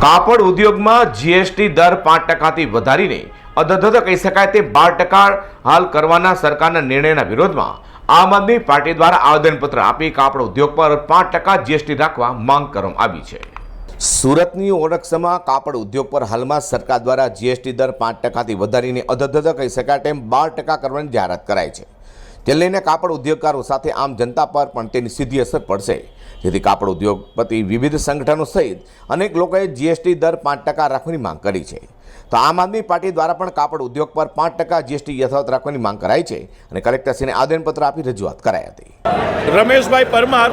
કાપડ ઉદ્યોગમાં જીએસટી દર પાંચ ટકાથી વધારીને અધધ કહી શકાય તે બાર ટકા હાલ કરવાના સરકારના નિર્ણયના વિરોધમાં આમ આદમી પાર્ટી દ્વારા આવેદનપત્ર આપી કાપડ ઉદ્યોગ પર પાંચ ટકા જીએસટી રાખવા માંગ કરવામાં આવી છે. સુરતની ઓળખસમાં કાપડ ઉદ્યોગ પર હાલમાં સરકાર દ્વારા જીએસટી દર પાંચ ટકાથી વધારીને અધધ કહી શકાય તેમ બાર ટકા કરવાની જાહેરાત કરાઈ છે. તે લઈને કાપડ ઉદ્યોગકારો સાથે આમ જનતા પર પણ તેની સીધી અસર પડશે. જેથી કાપડ ઉદ્યોગપતિ વિવિધ સંગઠનો સહિત અનેક લોકોએ જીએસટી દર પાંચ ટકા રાખવાની માંગ કરી છે. તો આમ આદમી પાર્ટી દ્વારા પણ કાપડ ઉદ્યોગ પર પાંચ ટકા જીએસટી યથાવત રાખવાની માંગ કરાઈ છે અને કલેક્ટરશ્રીને આવેદનપત્ર આપી રજૂઆત કરાઈ હતી. રમેશભાઈ પરમાર,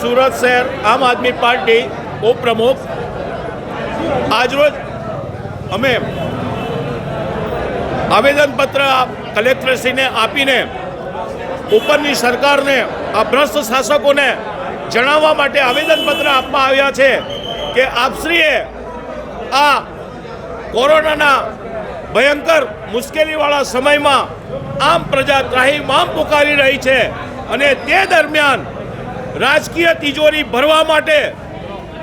સુરત શહેર આમ આદમી પાર્ટી ઉપપ્રમુખ આજરોજ અમે આવેદનપત્ર કલેક્ટરશ્રીને આપીને ઉપરની સરકારને, આ ભ્રષ્ટ શાસકોને જણાવવા માટે આવેદનપત્ર આપવા આવ્યા છે કે આપશ્રીએ આ કોરોનાના ભયંકર, મુશ્કેલીવાળા સમયમાં આમ પ્રજા ત્રાહીમામ પુકારી રહી છે અને તે દરમિયાન રાજકીય તિજોરી ભરવા માટે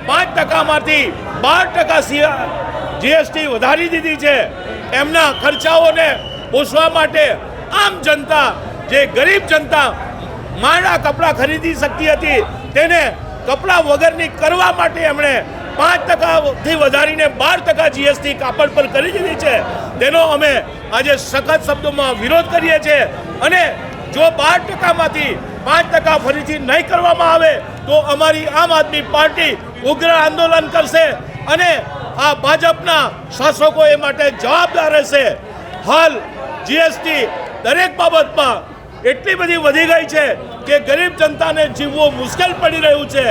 પાંચ ટકામાંથી બાર ટકા જીએસટી વધારી દીધી છે. એમના ખર્ચાઓને પોષવા માટે આમ જનતા જે ગરીબ જનતા માંડા કપડાં ખરીદી શકતી હતી, તેને કપડાં વગરની કરવા માટે એમણે પાંચ ટકાથી વધારીને બાર ટકા જીએસટી કાપડ પર કરી દીધી છે. તેનો અમે આજે સખત શબ્દોમાં વિરોધ કરીએ છીએ. અને જો બાર ટકામાંથી પાંચ ટકા ફરીથી નહીં કરવામાં આવે, તો અમારી આમ આદમી પાર્ટી ઉગ્ર આંદોલન કરશે અને આ ભાજપના શાસકો એ માટે જવાબદાર રહેશે. હાલ જીએસટી દરેક બાબતમાં એટલી બધી વધી ગઈ છે કે ગરીબ જનતાને જીવવું મુશ્કેલ પડી રહ્યું છે.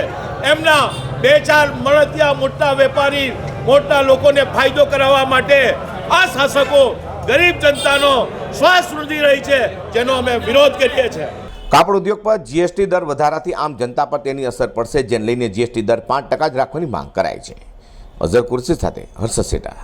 એમના બે ચાર મળતિયા મોટા વેપારી, મોટા લોકોને ફાયદો કરાવવા માટે આ શાસકો ગરીબ જનતાનો શ્વાસ રૂંધી રહી છે, જેનો અમે વિરોધ કરીએ છીએ. કાપડ ઉદ્યોગ પર જીએસટી દર વધારાથી આમ જનતા પર તેની અસર પડશે, જેને લઈને જીએસટી દર પાંચ ટકા જ રાખવાની માંગ કરાઈ છે. અઝર કુર્સી સાથે હર્ષ સેટા.